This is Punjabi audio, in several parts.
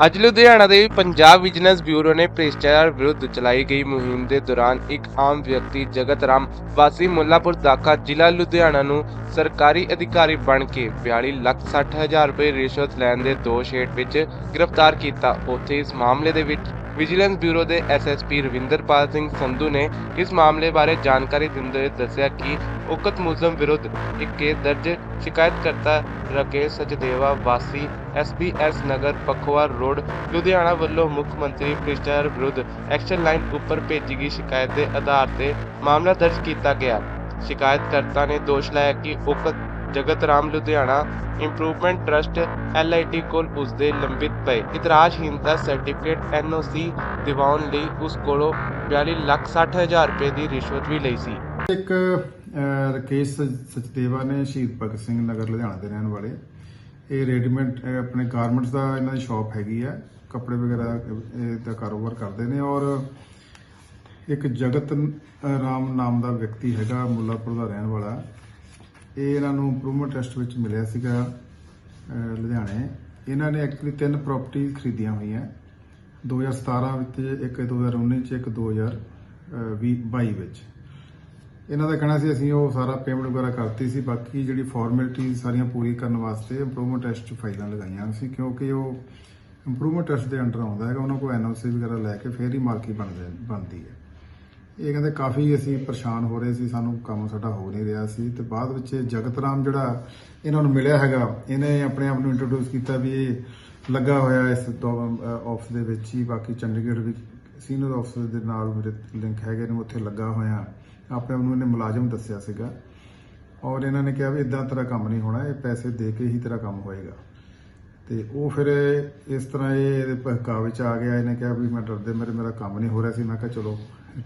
ਅੱਜ ਲੁਧਿਆਣਾ ਦੇ ਪੰਜਾਬ ਵਿਜੀਲੈਂਸ ਬਿਊਰੋ ਨੇ ਭ੍ਰਿਸ਼ਟਾਚਾਰ ਵਿਰੁੱਧ ਚਲਾਈ ਗਈ ਮੁਹਿੰਮ ਦੇ ਦੌਰਾਨ ਇੱਕ ਆਮ ਵਿਅਕਤੀ ਜਗਤ ਰਾਮ ਵਾਸੀ ਮੁੱਲਾਪੁਰ ਦਾਖਾ ਜ਼ਿਲ੍ਹਾ ਲੁਧਿਆਣਾ ਨੂੰ ਸਰਕਾਰੀ ਅਧਿਕਾਰੀ ਬਣ ਕੇ 42 ਲੱਖ 60 ਹਜ਼ਾਰ ਰੁਪਏ ਰਿਸ਼ਵਤ ਲੈਣ ਦੇ ਦੋਸ਼ ਹੇਠ ਵਿੱਚ ਗ੍ਰਿਫਤਾਰ ਕੀਤਾ। ਉੱਥੇ ਇਸ ਮਾਮਲੇ ਦੇ ਵਿੱਚ ਵਿਜੀਲੈਂਸ ਬਿਊਰੋ ਦੇ ਐਸਐਸਪੀ ਰਵਿੰਦਰਪਾਲ ਸਿੰਘ ਸੰਧੂ ਨੇ ਇਸ ਮਾਮਲੇ ਬਾਰੇ ਜਾਣਕਾਰੀ ਦਿੰਦੇ ਹੋਏ ਦੱਸਿਆ ਕਿ ਉਕਤ ਮੁਲਜ਼ਮ ਵਿਰੁੱਧ ਇੱਕ ਕੇਸ ਦਰਜ, ਸ਼ਿਕਾਇਤਕਰਤਾ ਰਾਕੇਸ਼ ਸਚਦੇਵਾ ਵਾਸੀ ਐਸਬੀਐਸ ਨਗਰ ਪਖਵਾ ਰੋਡ, ਲੁਧਿਆਣਾ ਵੱਲੋਂ ਮੁੱਖ ਮੰਤਰੀ ਭ੍ਰਿਸ਼ਟਾਚਾਰ ਵਿਰੁੱਧ ਐਕਸ਼ਨ ਲਾਈਨ ਉੱਪਰ ਭੇਜੀ ਗਈ ਸ਼ਿਕਾਇਤ ਦੇ ਆਧਾਰ ਤੇ ਮਾਮਲਾ ਦਰਜ ਕੀਤਾ ਗਿਆ। ਸ਼ਿਕਾਇਤਕਰਤਾ ਨੇ ਦੋਸ਼ ਲਾਇਆ ਕਿ ਉਕਤ Jagat Ram Ludhiana improvement trust LIT ਕੋਲ ਉਸਦੇ ਲੰਬਿਤ ਪਏ। ਇਤਰਾਜ਼ਹੀਨਤਾ ਸਰਟੀਫਿਕੇਟ ਐਨਓਸੀ ਦਿਵਾਉਣ ਲਈ ਉਸ ਕੋਲੋਂ 42 ਲੱਖ 60 ਹਜ਼ਾਰ ਰੁਪਏ ਦੀ ਰਿਸ਼ਵਤ ਵੀ ਲਈ ਸੀ। ਇੱਕ ਅਹ, ਰਾਕੇਸ਼ ਸਚਦੇਵਾ ਨੇ ਸ਼ਹੀਦ ਭਗਤ ਸਿੰਘ ਨਗਰ ਲੁਧਿਆਣਾ ਦੇ ਰਹਿਣ ਵਾਲੇ। ਇਹ ਰੈਡੀਮੇਡ ਆਪਣੇ ਗਾਰਮੈਂਟਸ ਦਾ ਇਹਨਾਂ ਦੀ ਸ਼ਾਪ ਹੈਗੀ ਆ। ਕੱਪੜੇ ਵਗੈਰਾ ਇਹ ਦਾ ਕਾਰੋਬਾਰ ਕਰਦੇ ਨੇ ਔਰ ਇੱਕ ਜਗਤ ਰਾਮ ਨਾਮ ਦਾ ਵਿਅਕਤੀ ਹੈਗਾ ਮੁੱਲਾਪੁਰ ਦਾ ਰਹਿਣ ਵਾਲਾ। ਇਹ ਇਹਨਾਂ ਨੂੰ ਇੰਪਰੂਵਮੈਂਟ ਟੈਸਟ ਵਿੱਚ ਮਿਲਿਆ ਸੀਗਾ ਲੁਧਿਆਣੇ। ਇਹਨਾਂ ਨੇ ਐਕਚੁਅਲੀ ਤਿੰਨ ਪ੍ਰਾਪਰਟੀ ਖਰੀਦੀਆਂ ਹੋਈਆਂ। 2017 ਵਿੱਚ ਇੱਕ 2019 ਚ ਇੱਕ 2022 ਵਿੱਚ। ਇਹਨਾਂ ਦਾ ਕਹਿਣਾ ਸੀ, ਅਸੀਂ ਉਹ ਸਾਰਾ ਪੇਮੈਂਟ ਵਗੈਰਾ ਕਰਤੀ ਸੀ, ਬਾਕੀ ਜਿਹੜੀ ਫਾਰਮੈਲਿਟੀ ਸਾਰੀਆਂ ਪੂਰੀ ਕਰਨ ਵਾਸਤੇ ਇੰਪਰੂਵਮੈਂਟ ਟੈਸਟ 'ਚ ਫਾਈਲਾਂ ਲਗਾਈਆਂ ਸੀ, ਕਿਉਂਕਿ ਉਹ ਇੰਪਰੂਵਮੈਂਟ ਟੈਸਟ ਦੇ ਅੰਡਰ ਆਉਂਦਾ ਹੈਗਾ, ਉਹਨਾਂ ਕੋਲ ਐਨਓਸੀ ਵਗੈਰਾ ਲੈ ਕੇ ਫੇਰ ਹੀ ਮਾਲਕੀ ਬਣਦੇ ਬਣਦੀ ਹੈ। ਇਹ ਕਹਿੰਦੇ ਕਾਫੀ ਅਸੀਂ ਪਰੇਸ਼ਾਨ ਹੋ ਰਹੇ ਸੀ, ਸਾਨੂੰ ਕੰਮ ਸਾਡਾ ਹੋ ਨਹੀਂ ਰਿਹਾ ਸੀ ਤੇ ਬਾਅਦ ਵਿੱਚ ਇਹ ਜਗਤ ਰਾਮ ਜਿਹੜਾ ਇਹਨਾਂ ਨੂੰ ਮਿਲਿਆ ਹੈਗਾ, ਇਹਨੇ ਆਪਣੇ ਆਪ ਨੂੰ ਇੰਟਰੋਡਿਊਸ ਕੀਤਾ ਵੀ ਇਹ ਲੱਗਾ ਹੋਇਆ ਇਸ ਆਫਿਸ ਦੇ ਵਿੱਚ ਹੀ, ਬਾਕੀ ਚੰਡੀਗੜ੍ਹ ਵੀ ਸੀਨੀਅਰ ਆਫਿਸਰ ਦੇ ਨਾਲ ਮੇਰੇ ਲਿੰਕ ਹੈਗੇ ਨੇ, ਉੱਥੇ ਲੱਗਾ ਹੋਇਆ। ਆਪਣੇ ਆਪ ਨੂੰ ਇਹਨੇ ਮੁਲਾਜ਼ਮ ਦੱਸਿਆ ਸੀਗਾ ਔਰ ਇਹਨਾਂ ਨੇ ਕਿਹਾ ਵੀ ਇਦਾਂ ਤੇਰਾ ਕੰਮ ਨਹੀਂ ਹੋਣਾ, ਇਹ ਪੈਸੇ ਦੇ ਕੇ ਹੀ ਤੇਰਾ ਕੰਮ ਹੋਏਗਾ। ਤੇ ਉਹ ਫਿਰ ਇਸ ਤਰ੍ਹਾਂ ਇਹ ਇਹਦੇ ਭਕਾਵੇ ਚ ਆ ਗਿਆ, ਇਹਨੇ ਕਿਹਾ ਵੀ ਮੈਂ ਡਰਦੇ ਮੇਰੇ, ਮੇਰਾ ਕੰਮ ਨਹੀਂ ਹੋ ਰਿਹਾ ਸੀ, ਮੈਂ ਕਿਹਾ ਚਲੋ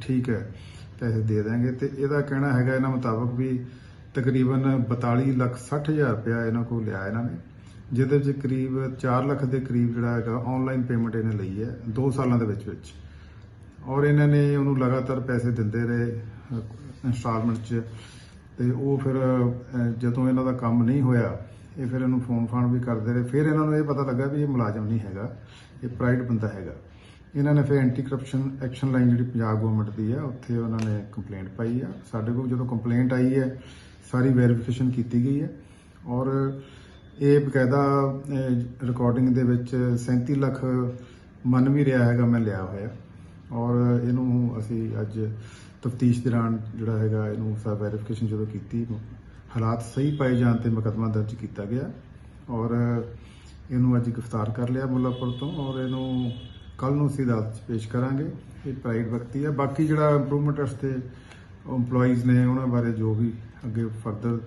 ਠੀਕ ਹੈ, ਪੈਸੇ ਦੇ ਦਾਂਗੇ ਤੇ ਇਹਦਾ ਕਹਿਣਾ ਹੈਗਾ ਇਹਨਾਂ ਮੁਤਾਬਕ ਵੀ ਤਕਰੀਬਨ 42 ਲੱਖ 60 ਹਜ਼ਾਰ ਰੁਪਇਆ ਇਹਨਾਂ ਕੋਲ ਲਿਆ ਇਹਨਾਂ ਨੇ, ਜਿਹਦੇ ਵਿੱਚ ਕਰੀਬ 4 ਲੱਖ ਦੇ ਕਰੀਬ ਜਿਹੜਾ ਹੈਗਾ ਆਨਲਾਈਨ ਪੇਮੈਂਟ ਇਹਨੇ ਲਈ ਹੈ 2 ਸਾਲਾਂ ਦੇ ਵਿੱਚ ਵਿੱਚ। ਔਰ ਇਹਨਾਂ ਨੇ ਉਹਨੂੰ ਲਗਾਤਾਰ ਪੈਸੇ ਦਿੰਦੇ ਰਹੇ ਇੰਸਟਾਲਮੈਂਟ 'ਚ, ਤੇ ਉਹ ਫਿਰ ਜਦੋਂ ਇਹਨਾਂ ਦਾ ਕੰਮ ਨਹੀਂ ਹੋਇਆ, ਇਹ ਫਿਰ ਇਹਨੂੰ ਫੋਨ ਫਾਨ ਵੀ ਕਰਦੇ ਰਹੇ। ਫਿਰ ਇਹਨਾਂ ਨੂੰ ਇਹ ਪਤਾ ਲੱਗਾ ਵੀ ਇਹ ਮੁਲਾਜ਼ਮ ਨਹੀਂ ਹੈਗਾ, ਇਹ ਪ੍ਰਾਈਵੇਟ ਬੰਦਾ ਹੈਗਾ। ਇਹਨਾਂ ਨੇ ਫਿਰ ਐਂਟੀ ਕਰਪਸ਼ਨ ਐਕਸ਼ਨ ਲਾਈਨ ਜਿਹੜੀ ਪੰਜਾਬ ਗਵਰਨਮੈਂਟ ਦੀ ਹੈ ਉੱਥੇ ਉਹਨਾਂ ਨੇ ਕੰਪਲੇਂਟ ਪਾਈ ਆ। ਸਾਡੇ ਕੋਲ ਜਦੋਂ ਕੰਪਲੇਂਟ ਆਈ ਹੈ, ਸਾਰੀ ਵੈਰੀਫਿਕੇਸ਼ਨ ਕੀਤੀ ਗਈ ਹੈ। ਔਰ ਇਹ ਬਕਾਇਦਾ ਰਿਕਾਰਡਿੰਗ ਦੇ ਵਿੱਚ 37 ਲੱਖ ਮੰਨ ਵੀ ਰਿਹਾ ਹੈਗਾ ਮੈਂ ਲਿਆ ਹੋਇਆ। ਔਰ ਇਹਨੂੰ ਅਸੀਂ ਅੱਜ ਤਫਤੀਸ਼ ਦੌਰਾਨ ਜਿਹੜਾ ਹੈਗਾ, ਇਹਨੂੰ ਸਾ ਵੈਰੀਫਿਕੇਸ਼ਨ ਜਦੋਂ ਕੀਤੀ, ਹਾਲਾਤ ਸਹੀ ਪਾਏ ਜਾਣ ਤੇ ਮੁਕੱਦਮਾ ਦਰਜ ਕੀਤਾ ਗਿਆ। ਔਰ ਇਹਨੂੰ ਅੱਜ ਗ੍ਰਿਫਤਾਰ ਕਰ ਲਿਆ ਮੁੱਲਾਪੁਰ ਤੋਂ। ਔਰ ਇਹਨੂੰ ਕੱਲ ਨੂੰ ਅਸੀਂ ਅਦਾਲਤ 'ਚ ਪੇਸ਼ ਕਰਾਂਗੇ। ਇਹ ਪ੍ਰਾਈਵੇਟ ਵਿਅਕਤੀ ਹੈ ਬਾਕੀ ਜਿਹੜਾ ਇੰਪਰੂਵਮੈਂਟ ਵਾਸਤੇ EMPLOYEES ਨੇ, ਉਹਨਾਂ ਬਾਰੇ ਜੋ ਵੀ ਅੱਗੇ ਫਰਦਰ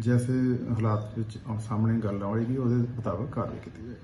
ਜੈਸੇ ਹਾਲਾਤ ਵਿੱਚ ਸਾਹਮਣੇ ਗੱਲ ਆਵੇਗੀ ਉਹਦੇ ਮੁਤਾਬਕ ਕਾਰਵਾਈ ਕੀਤੀ ਜਾਏਗੀ।